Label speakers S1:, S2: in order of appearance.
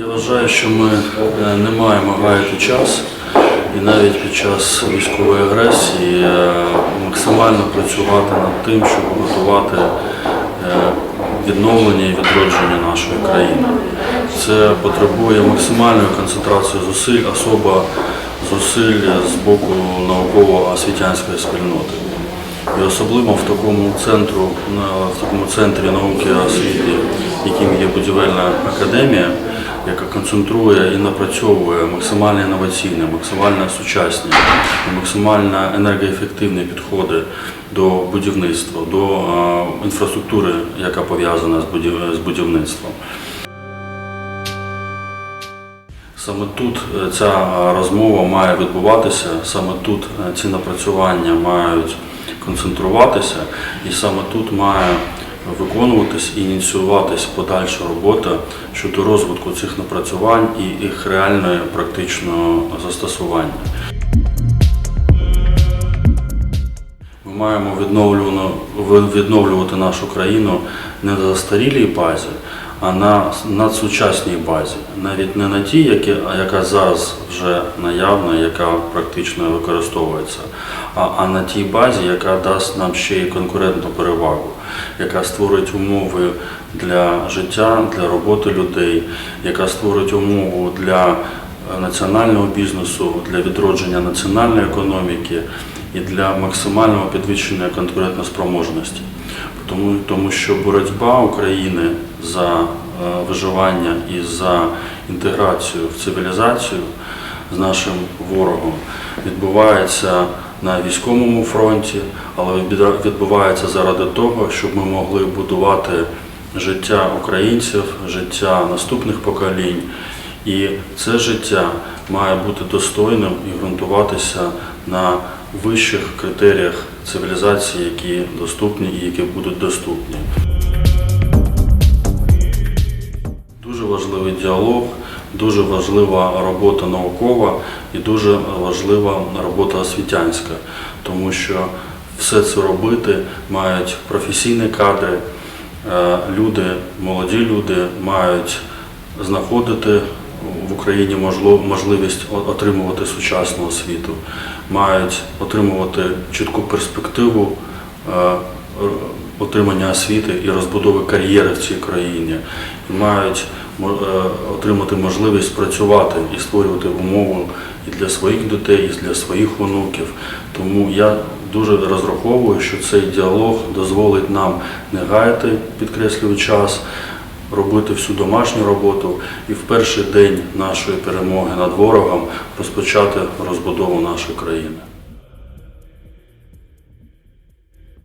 S1: вважаю, що ми е, не маємо гаяти час і навіть під час військової агресії е, максимально працювати над тим, щоб готувати е, відновлення і відродження нашої країни. Це потребує максимальної концентрації зусиль, особа зусиль з боку науково-освітянської спільноти. І особливо в такому центру, в такому центрі науки і освіти, яким є будівельна академія, яка концентрує і напрацьовує максимально інноваційні, максимально сучасні, максимально енергоефективні підходи до будівництва, до е, інфраструктури, яка пов'язана з будівництвом. Саме тут е, ця е, розмова має відбуватися, саме тут ці напрацювання мають концентруватися, і саме тут має виконуватись і ініціюватись подальша робота щодо розвитку цих напрацювань і їх реального практичного застосування. Маємо відновлювати нашу країну не на застарілій базі, а на надсучасній базі. Навіть не на тій, які- яка зараз вже наявна, яка практично використовується, а, а на тій базі, яка дасть нам ще й конкурентну перевагу, яка створить умови для життя, для роботи людей, яка створить умову для національного бізнесу, для відродження національної економіки і для максимального підвищення конкурентоспроможності. Тому, тому що боротьба України за е, виживання і за інтеграцію в цивілізацію з нашим ворогом відбувається на військовому фронті, але відбувається заради того, щоб ми могли будувати життя українців, життя наступних поколінь. І це життя має бути достойним і ґрунтуватися на вищих критеріях цивілізації, які доступні і які будуть доступні. Дуже важливий діалог, дуже важлива робота наукова і дуже важлива робота освітянська, тому що все це робити мають професійні кадри, е, люди, молоді люди мають знаходити в Україні можливість отримувати сучасну освіту, мають отримувати чітку перспективу е, отримання освіти і розбудови кар'єри в цій країні, і мають е, отримати можливість працювати і створювати умови і для своїх дітей, і для своїх онуків. Тому я дуже розраховую, що цей діалог дозволить нам не гаяти, підкреслюю час, робити всю домашню роботу і в перший день нашої перемоги над ворогом розпочати розбудову нашої країни.